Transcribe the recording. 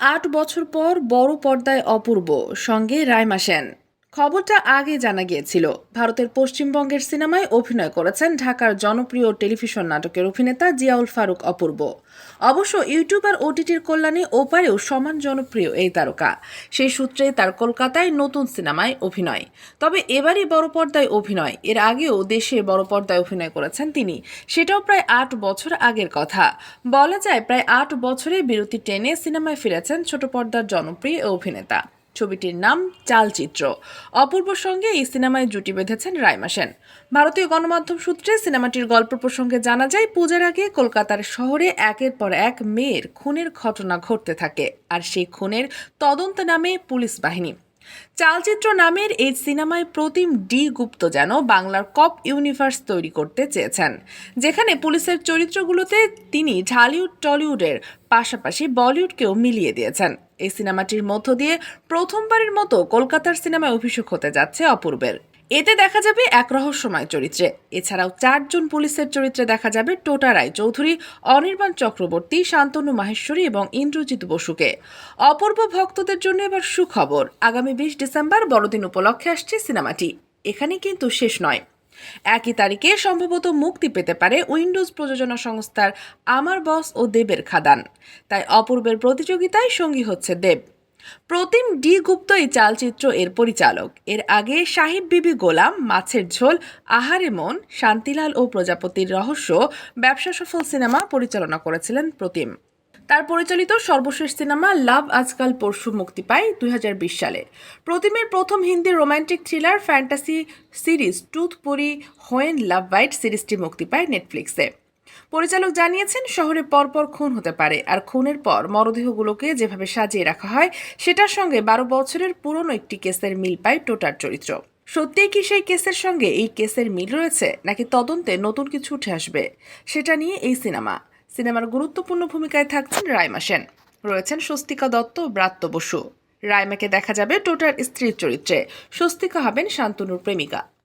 আট বছর পর বড় পর্দায় অপূর্ব। সঙ্গে রাইমা সেন। খবরটা আগে জানা গিয়েছিল। ভারতের পশ্চিমবঙ্গের সিনেমায় অভিনয় করেছেন ঢাকার জনপ্রিয় টেলিভিশন নাটকের অভিনেতা জিয়াউল ফারুক অপূর্ব। অবশ্য ইউটিউব আর ওটিটির কল্যাণে ওপারেও সমান জনপ্রিয় এই তারকা। সেই সূত্রে তার কলকাতায় নতুন সিনেমায় অভিনয়। তবে এবারই বড় পর্দায় অভিনয়। এর আগেও দেশে বড় পর্দায় অভিনয় করেছেন তিনি। সেটাও প্রায় আট বছর আগের কথা। বলা যায় প্রায় আট বছরে বিরতি টেনে সিনেমায় ফিরেছেন ছোট পর্দার জনপ্রিয় অভিনেতা। ছবিটির নাম চালচিত্র। অপূর্বর সঙ্গে এই সিনেমায় জুটি বেঁধেছেন রাইমা সেন। ভারতীয় গণমাধ্যম সূত্রে সিনেমাটির গল্প প্রসঙ্গে জানা যায়, পূজার আগে কলকাতার শহরে একের পর এক মেয়ের খুনের ঘটনা ঘটতে থাকে, আর সেই খুনের তদন্ত নামে পুলিশ বাহিনী। চালচিত্র নামের এই সিনেমায় প্রতিম ডি গুপ্ত যেন বাংলার কপ ইউনিভার্স তৈরি করতে চেয়েছেন, যেখানে পুলিশের চরিত্রগুলোতে তিনি ঢালিউড টলিউডের পাশাপাশি বলিউডকেও মিলিয়ে দিয়েছেন। এই সিনেমাটির মধ্য দিয়ে প্রথমবারের মতো কলকাতার সিনেমায় অভিষেক হতে যাচ্ছে অপূর্বের। এতে দেখা যাবে এক রহস্যময় চরিত্রে। এছাড়াও চারজন পুলিশের চরিত্রে দেখা যাবে টোটা রায় চৌধুরী, অনির্বাণ চক্রবর্তী, শান্তনু মাহেশ্বরী এবং ইন্দ্রজিৎ বসুকে। অপূর্ব ভক্তদের জন্য এবার সুখবর। আগামী বিশ ডিসেম্বর বড়দিন উপলক্ষে আসছে সিনেমাটি। এখানে কিন্তু শেষ নয়। একই তারিখে সম্ভবত মুক্তি পেতে পারে উইন্ডোজ প্রযোজনা সংস্থার আমার বস ও দেবের খাদান। তাই অপূর্বের প্রতিযোগিতায় সঙ্গী হচ্ছে দেব। প্রতিম ডি গুপ্ত এই চালচিত্র এর পরিচালক। এর আগে সাহিব বিবি গোলাম, মাছের ঝোল, আহারে মন, শান্তিলাল ও প্রজাপতির রহস্য, ব্যবসা সফল সিনেমা পরিচালনা করেছিলেন প্রতিম। তার পরিচালিত সর্বশেষ সিনেমা লাভ আজকাল পরশু মুক্তি পায় দুই হাজার বিশ সালে। প্রতিমের প্রথম Hindi romantic thriller fantasy series tooth Pari when love bite সিরিজটি মুক্তি পায় নেটফ্লিক্সে। পরিচালক জানিয়েছেন, শহরে পরপর খুন হতে পারে। আর খুনের পর মরদেহগুলোকে যেভাবে সাজিয়ে রাখা হয়, সেটার সঙ্গে বারো বছরের পুরনো একটি কেসের মিল পায় টোটার চরিত্র। সত্যিই কি সেই কেসের সঙ্গে এই কেসের মিল রয়েছে, নাকি তদন্তে নতুন কিছু উঠে আসবে? সেটা নিয়ে এই সিনেমা। সিনেমার গুরুত্বপূর্ণ ভূমিকায় থাকছেন রাইমা সেন। রয়েছেন স্বস্তিকা দত্ত ব্রাত্য বসু। রাইমাকে দেখা যাবে টোটার স্ত্রীর চরিত্রে। স্বস্তিকা হবেন শান্তনুর প্রেমিকা।